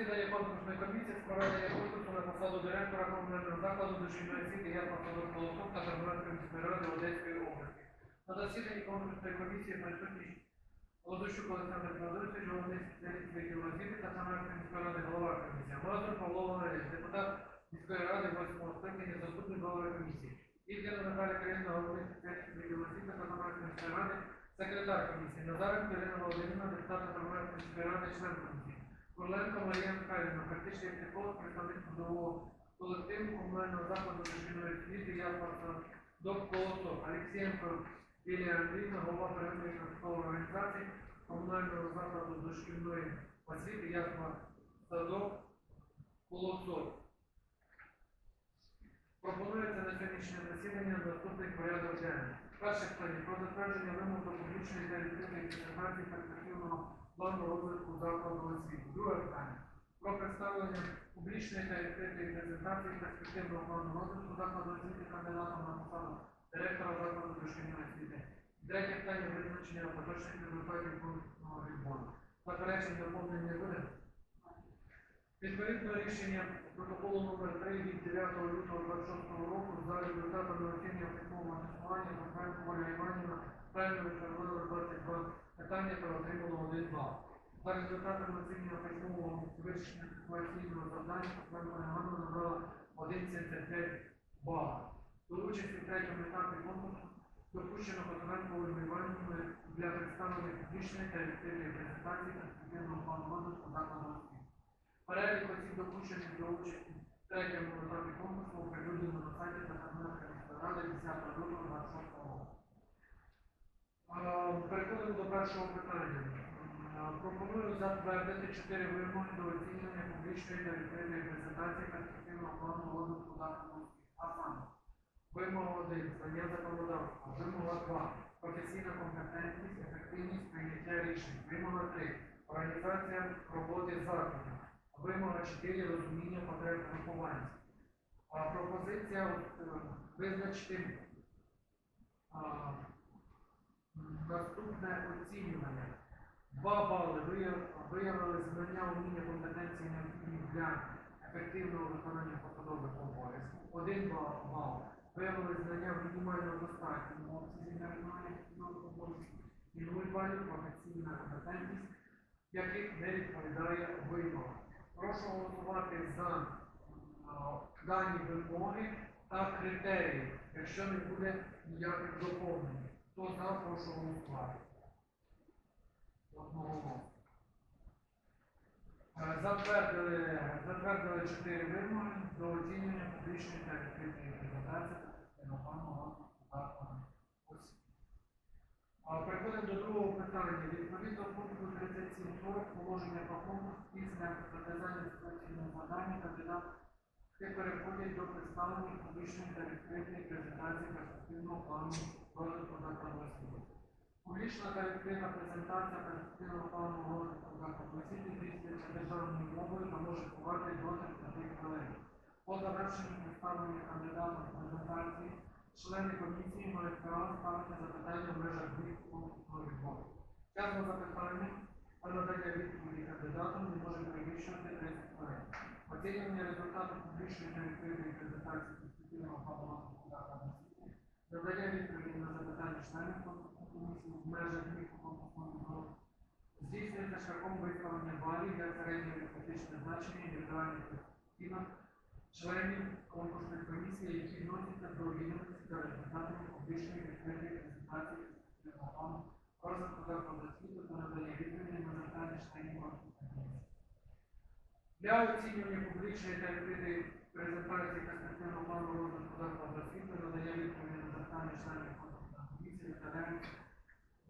засідання конкурсної комісії з проведення конкурсу на посаду директора комунального закладу дошкільної освіти Садок Колосок та Карбонатської міської ради Одеської області. На засіданні конкурсної комісії присутні Володущук Олександр Федорович, головний спеціаліст відділу освіти та Самарської міської ради голова комісії. Мазур Павло Валерійович, депутат міської ради 8 скликання, заступник голови комісії. Ільгіна Наталія Каріна, головний спеціаліст відділу освіти та Самарської міської ради, секретар комісії. Назаренко Ірина Володимирівна, депутат Самарської міської ради, член комісії. Курленко Марія Михайлівна, практичний психолог, представник трудового колективу комунального закладу дошкільної освіти Ясна до Колосок. Алексієнко Лілія Андріївна, голова передної контрольної організації комунального закладу дошкільної освіти Ясна Садок Колосок. Пропонується на сьогоднішнє засідання наступний порядок денний. Перше питання про затвердження вимог до публічної та відкритої презентації перспективного плану розвитку закладу освіти. Друге питання про представлення публічної та відкритої презентації перспективного плану розвитку закладу освіти кандидатом на посаду директора закладу дошкільної освіти. Третє питання визначення поточних результатів конкурсного відбору. Заперечень доповнень не буде. Відповідно рішення протоколу номер 3 від 9 лютого 26 року за результатами оцінювання письмового тестування Конференко Оля Іванівна правильно відповіла 22 питання та отримала 1 бал. За результатами оцінювання письмового вирішення ситуаційного завдання Оля Іванівна набрала 1,75 бала. До участі в третьому етапі конкурсу допущено Ольгу Іванівною для представлення публічної та відкритої презентації перспективного плану розвитку закладу освіти. Перелік осіб допущених до участі в третьому етапі конкурсу оприлюднено на сайті Державної ради 10 лютого 26 року. Переходимо до першого питання. Пропоную затвердити чотири вимоги до оцінювання публічної та відкритої презентації перспективного плану розвитку закладу. А саме, вимога 1 знання законодавства, вимога 2 професійна компетентність, ефективність прийняття рішень, вимога 3 організація роботи закладу. Вимога 4 розуміння потреб вихованців. Пропозиція е, визначити наступне оцінювання. Два бали виявили знання, уміння, компетенції необхідні для ефективного виконання посадових обов'язків. Один бал, виявили знання в мінімально достатньому обсязі для виконання посадових обов'язків. І нуль балів професійна компетентність, яких не відповідає вимогам. Прошу голосувати за дані вимоги та критерії, якщо не буде ніяких доповнень. Хто за, прошу голосувати. Одного. Е, Затвердили, затвердили чотири вимоги до оцінювання публічної та відкритої презентації інформаційного розвитку закладу освіти. Переходимо до другого питання. Відповідно пункту 37.40 положення про конкурс після розв'язання ситуаційного завдання кандидати переходять до представлення публічної та відкритої презентації перспективного плану розвитку закладу освіти. Публічна та відкрита презентація перспективного плану розвитку закладу освіти здійснюється державною мовою та може тривати до 30 хвилин. По завершенню представлення кандидата презентації члени комісії мають право ставити запитання в межах двох конкурсного відбору. Час на запитання та надання відповіді кандидатам не може перевищувати 30 хвилин. Оцінювання результату публічної та відкритої презентації перспективного плану надання відповіді на запитання членів конкурсної комісії в межах конкурсного відбору, здійснюється шляхом виставлення балів для середньоарифметичних значень індивідуальних оцінок членів конкурсної комісії, які відносяться до відомості та результатами публічної відкритої презентації плану розвитку закладу освіти та надання відповіді на запитання членів конкурсної комісії. Для оцінювання публічної та відкритої презентації перспективного плану розвитку закладу освіти, надання відповіді на запитання членів конкурсної комісії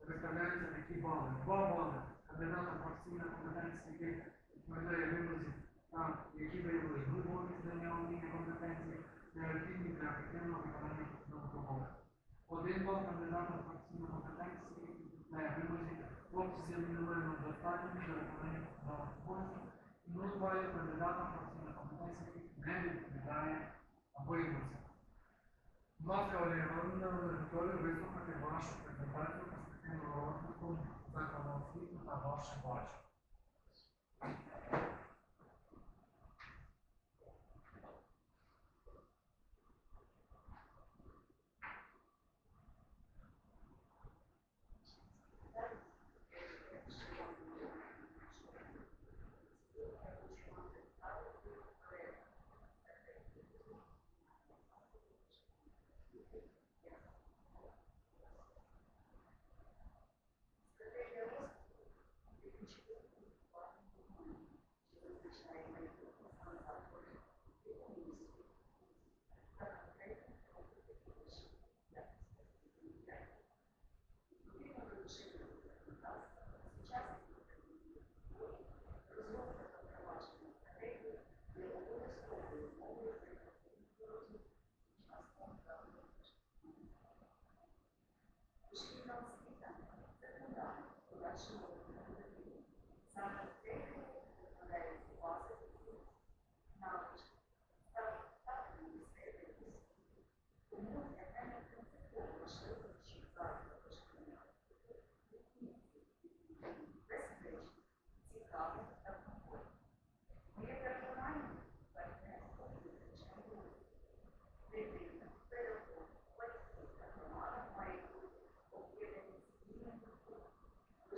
виставляються такі бали. Два бали кандидатам професійна компетенція, яких відповідає вимозі та які виявили глибокі знання уміння компетенції, необхідні для ефективного виконання посадових обов'язків. Один бал кандидатам професійна компетенція, який відповідає вимозі обсязі мінімального достатньо для виконання посадових обов'язків. І нуль балів кандидатам професійна компетенція, який не відповідає вимозі. Олег готові вислухати вашу презентацію перспективного розвитку закладу та ваше бачення.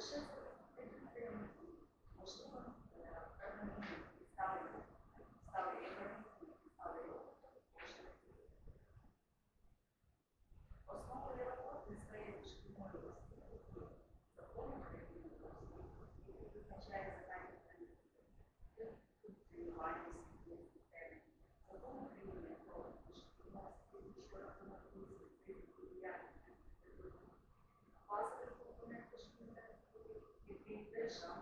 Puxa. some.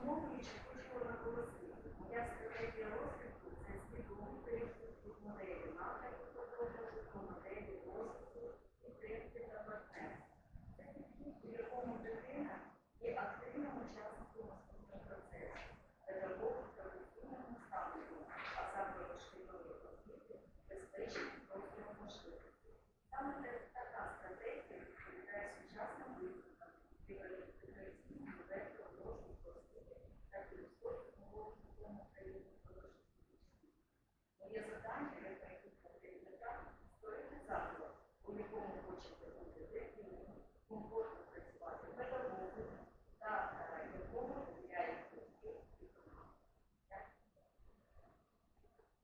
Come on.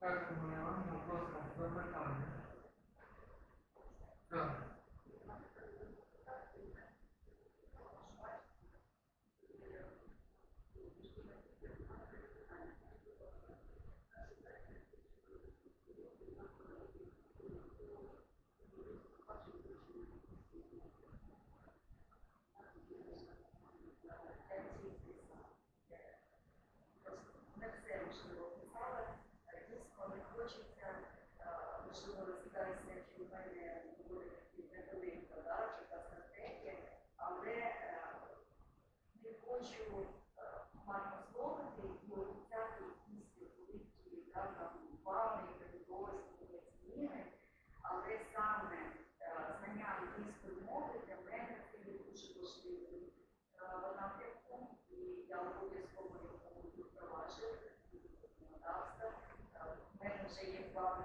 các nó một cơ sở với bất đồng được обов'язкової е, мене вже є плани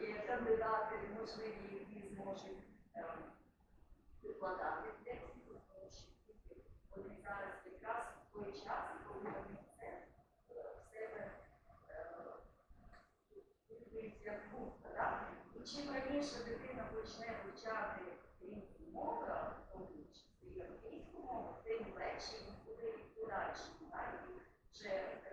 є кандидати, можливі, зможуть е, викладати текст, тому що зараз якраз той час, коли вони це е, в себе відбувається чим раніше дитина почне вивчати різні мови, тому числі англійську мову, тим легше. gera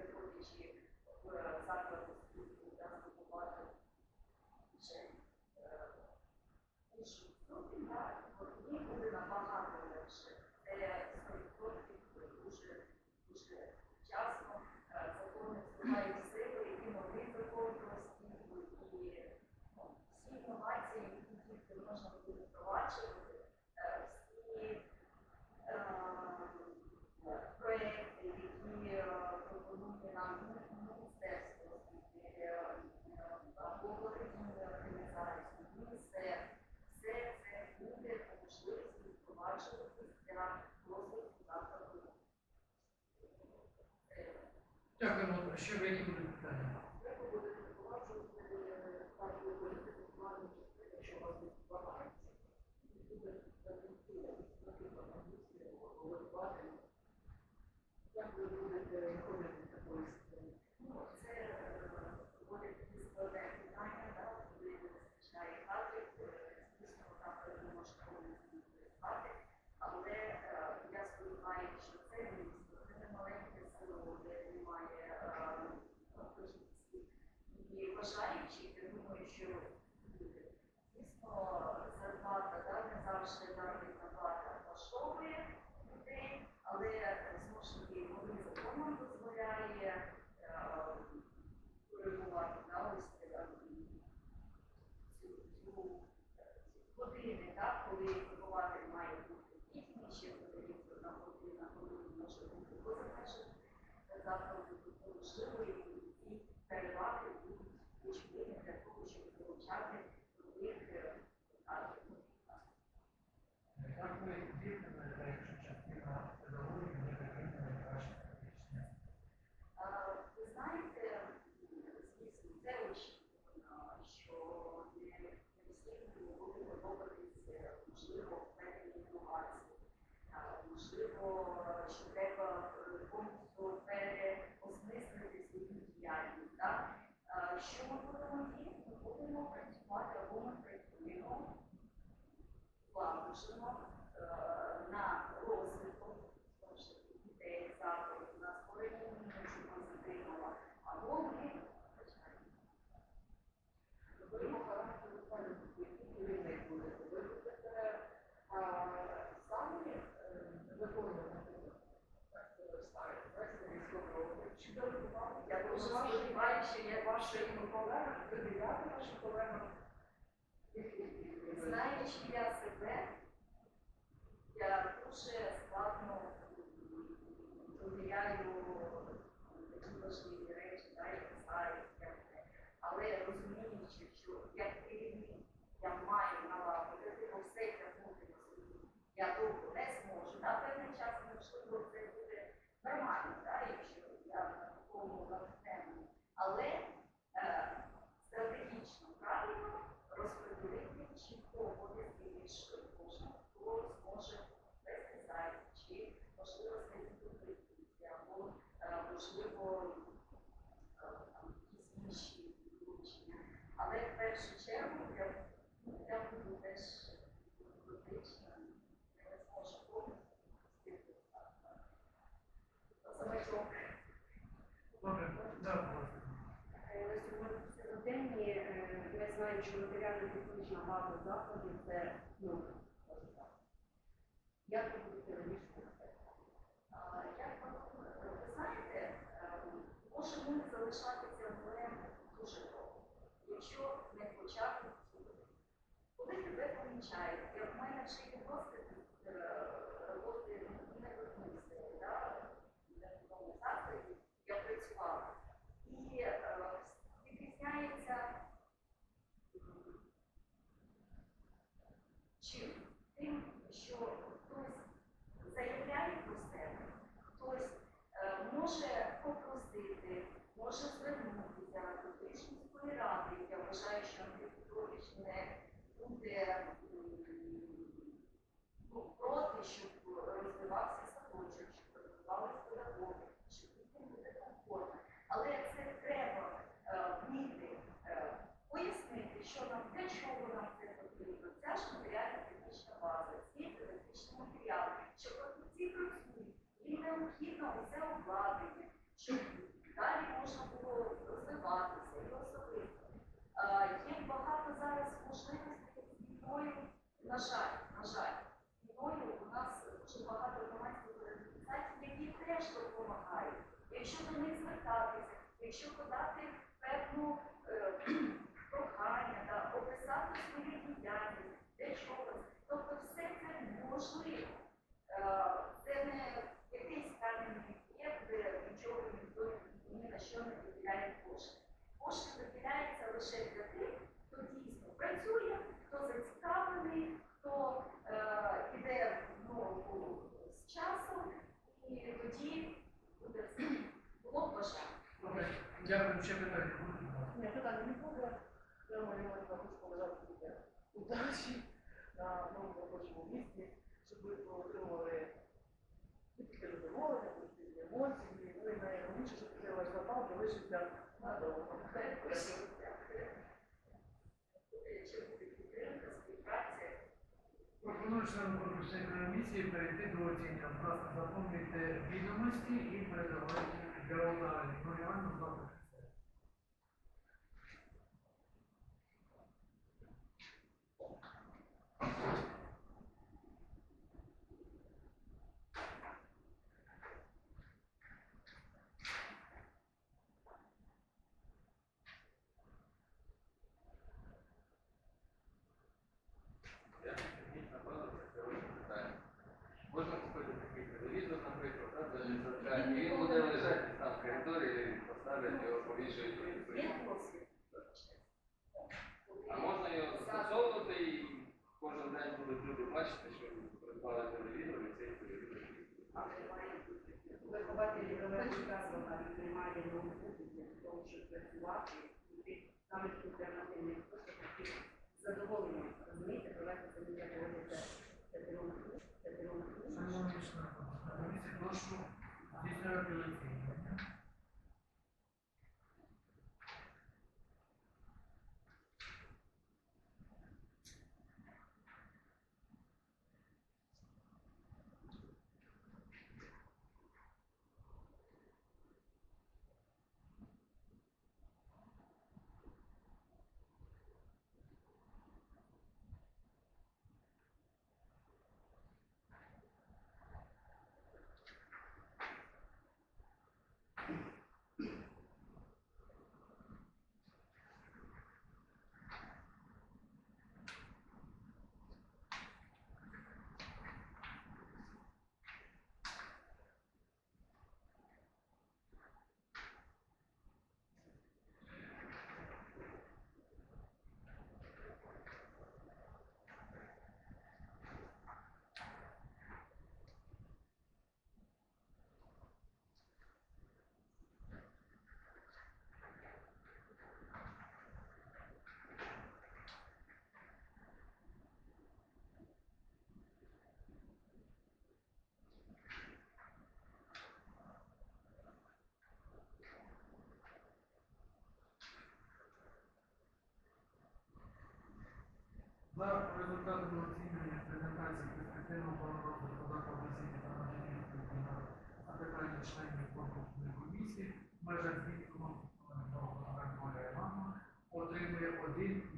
should semana. Що ми будемо діяти? Ми будемо працювати або ми працюємо злагоджено е, на розвиток знову ж таки, дітей закладу, на створення умов, щоб нас затримала, або ми починаємо. Говоримо характеру пані, який керівник буде. Ви будете а, самі е, виконувати так це ставить, так це військовий облік. Чи делегувати? Я дуже сподіваюся, що я вашим колегам, довіряти вашим колегам. Знаючи я себе, я дуже складно довіряю такі важливі речі, да, сайт, як але розуміючи, що як керівник я маю налагодити, бо все тягнути на. Я довго не зможу. На певний час, можливо, це буде нормально, да, якщо я на такому навчанні. Але е, стратегічно правильно розподілити чітко обов'язки між кожним, хто зможе вести сайт, чи можливо статті або е, можливо е, там, якісь інші доручення. Але в першу чергу я, я буду теж критична, я не зможу повністю пустити замочок. Добре, да, будь ласка. Е, На сьогодні е, ми знаємо, що матеріально-технічна база закладів ну, як ви будете вирішувати це? Як ви ви знаєте, ем, може ми залишатися в дуже довго, якщо не почати цього. Коли тебе помічають, як в мене вже є досвід е, роботи не виховництві, да, в такому закладі я працювала. І е, відрізняється м, чим? Тим, що хтось заявляє про себе, хтось е, може попросити, може звернутися до рішення ради. Я вважаю, що Андрій Петрович не буде м, ну, проти, щоб розвивався садочок, щоб розвивалися педагоги, щоб дітям буде комфортно. Але це треба е, вміти е, пояснити, що нам для чого нам це потрібно. Ця ж матеріальна технічна база, ці педагогічні матеріали, що фахівці працюють, їм необхідно усе обладнання, щоб далі можна було розвиватися і особисто. Е, Є багато зараз можливостей війною, на жаль, на жаль, війною у нас дуже багато громадських організацій, які теж допомагають. Якщо до них звертатися, якщо подати певну е, прохання, та описати свою діяльність, де чого. Тобто все це можливо. Е, Це не якийсь кам'яний є, де нічого ніхто ні на що не виділяє кошти. Кошти виділяються лише для тих, хто дійсно працює, хто зацікавлений, хто е, іде в ногу з часом, і тоді буде все. Було б бажання. Дякую, ще питання. Ні, питання не буде. Я маю також побажати буде удачі на новому робочому місці, щоб цей ваш запал залишився надовго. Чи буде підтримка, співпраця, Пропоную членам конкурсної комісії перейти до оцінки. Будь ласка, заповнюйте відомості і передавайте діагоналі. Ну, реально, будь ласка. вихователі Левенська вона приймає нову в тому, щоб працювати і саме альтернативний спосіб, які задоволені, розумієте, провести самі як говорите, це піломаху, це піломаху. Шановні члени, комісія, прошу здійснювати За результатами оцінювання презентації перспективного плану розвитку закладу освіти та навчання на членів конкурсної комісії, в межах звіту Микола Івановна отримує один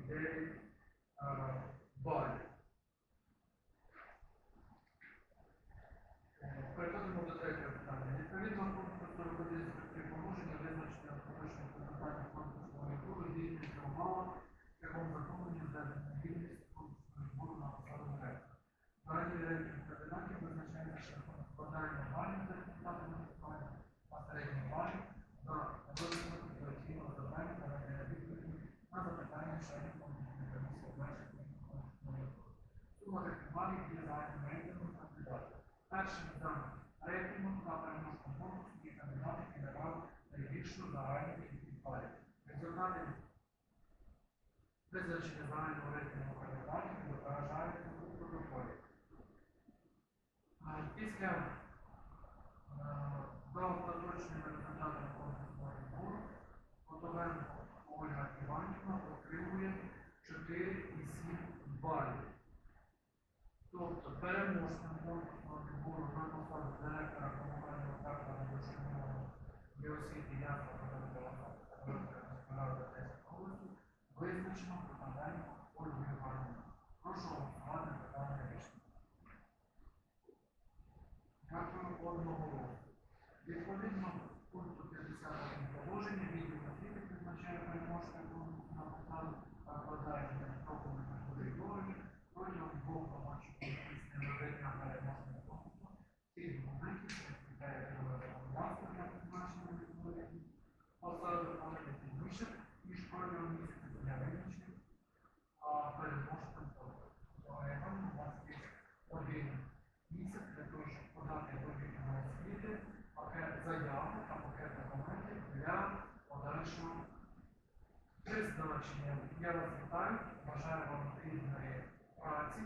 побачення. Я вас вітаю, бажаю вам плідної праці.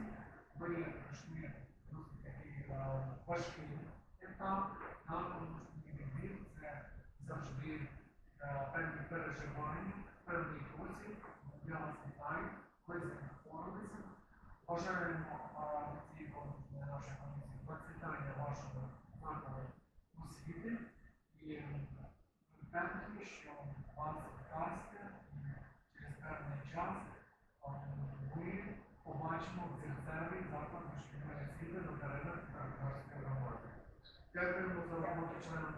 Ви пройшли досить такий е, важкий етап. На комусь війни це завжди е, певні переживання, певний досвід. Я вас вітаю, ви з. Бажаємо. return